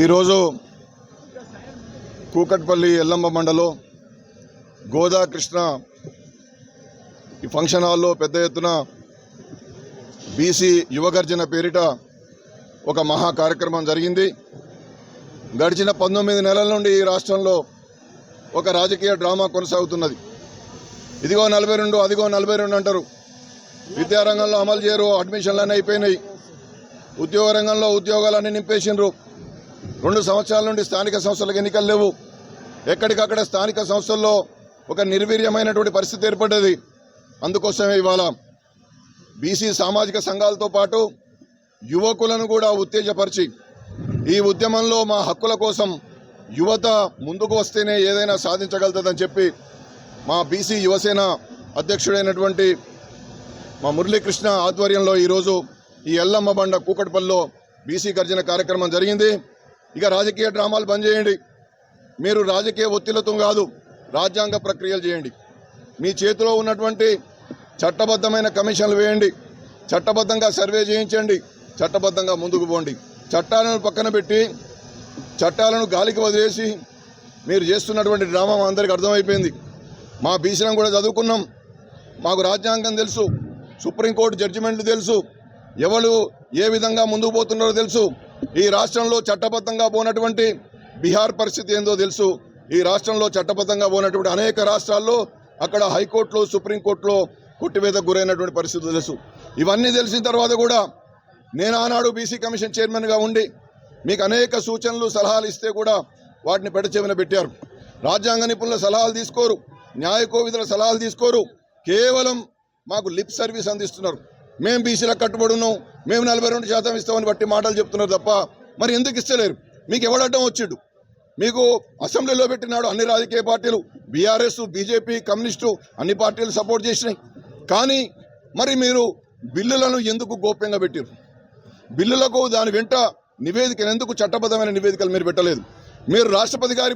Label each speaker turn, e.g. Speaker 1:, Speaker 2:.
Speaker 1: ఈరోజు కూకట్పల్లి ఎల్లమ్మ మండలో గోదా కృష్ణ ఈ ఫంక్షన్ హాల్లో పెద్ద ఎత్తున బీసీ యువగర్జన పేరిట ఒక మహా కార్యక్రమం జరిగింది. గడిచిన పంతొమ్మిది నెలల నుండి ఈ రాష్ట్రంలో ఒక రాజకీయ డ్రామా కొనసాగుతున్నది. ఇదిగో నలభై రెండు అదిగో నలభై రెండు అంటారు. విద్యారంగంలో అమలు చేయరు అడ్మిషన్లన్నీ అయిపోయినాయి. ఉద్యోగ రంగంలో ఉద్యోగాలన్నీ నింపేసిండ్రు. రెండు సంవత్సరాల నుండి స్థానిక సంస్థలకు ఎన్నికలు లేవు. ఎక్కడికక్కడ స్థానిక సంస్థల్లో ఒక నిర్వీర్యమైనటువంటి పరిస్థితి ఏర్పడ్డది. అందుకోసమే ఇవాళ బీసీ సామాజిక సంఘాలతో పాటు యువకులను కూడా ఉత్తేజపరిచి ఈ ఉద్యమంలో మా హక్కుల కోసం యువత ముందుకు వస్తేనే ఏదైనా సాధించగలుగుతుందని చెప్పి మా బీసీ యువసేన అధ్యక్షుడైనటువంటి మా మురళీకృష్ణ ఆధ్వర్యంలో ఈరోజు ఈ ఎల్లమ్మ బండ కూకట్పల్లిలో బీసీ గర్జన కార్యక్రమం జరిగింది. ఇక రాజకీయ డ్రామాలు బంద్ చేయండి. మీరు రాజకీయ ఒత్తిళ్ళతో కాదు రాజ్యాంగ ప్రక్రియలు చేయండి. మీ చేతిలో ఉన్నటువంటి చట్టబద్ధమైన కమిషన్లు వేయండి. చట్టబద్ధంగా సర్వే చేయించండి. చట్టబద్ధంగా ముందుకు పోండి. చట్టాలను పక్కన పెట్టి చట్టాలను గాలికి వదిలేసి మీరు చేస్తున్నటువంటి డ్రామా మా అందరికీ అర్థమైపోయింది. మా బీసీలను కూడా చదువుకున్నాం. మాకు రాజ్యాంగం తెలుసు. సుప్రీంకోర్టు జడ్జిమెంట్లు తెలుసు. ఎవరు ఏ విధంగా ముందుకు పోతున్నారో తెలుసు. ఈ రాష్ట్రంలో చట్టబద్ధంగా పోనటువంటి బీహార్ పరిస్థితి ఏందో తెలుసు. ఈ రాష్ట్రంలో చట్టబద్ధంగా పోనటువంటి అనేక రాష్ట్రాల్లో అక్కడ హైకోర్టులో సుప్రీంకోర్టులో కొట్టివేతకు గురైనటువంటి పరిస్థితులు తెలుసు. ఇవన్నీ తెలిసిన తర్వాత కూడా నేను ఆనాడు బీసీ కమిషన్ చైర్మన్గా ఉండి మీకు అనేక సూచనలు సలహాలు ఇస్తే కూడా వాటిని పెడచెవిన పెట్టారు. రాజ్యాంగ నిపుణుల సలహాలు తీసుకోరు న్యాయ కోవిదుల సలహాలు తీసుకోరు కేవలం మాకు లిప్ సర్వీస్ అందిస్తున్నారు. మేము బీసీలకు కట్టుబడి ఉన్నాం మేము నలభై రెండు శాతం ఇస్తామని బట్టి మాటలు చెప్తున్నారు తప్ప మరి ఎందుకు ఇస్తలేరు? మీకు ఎవడటం వచ్చిండు? మీకు అసెంబ్లీలో పెట్టినాడు అన్ని రాజకీయ పార్టీలు బీఆర్ఎస్ బీజేపీ కమ్యూనిస్టు అన్ని పార్టీలు సపోర్ట్ చేసినాయి. కానీ మరి మీరు బిల్లులను ఎందుకు గోప్యంగా పెట్టారు బిల్లులకు దాని వెంట నివేదికలు ఎందుకు చట్టబద్ధమైన నివేదికలు మీరు పెట్టలేదు? మీరు రాష్ట్రపతి గారి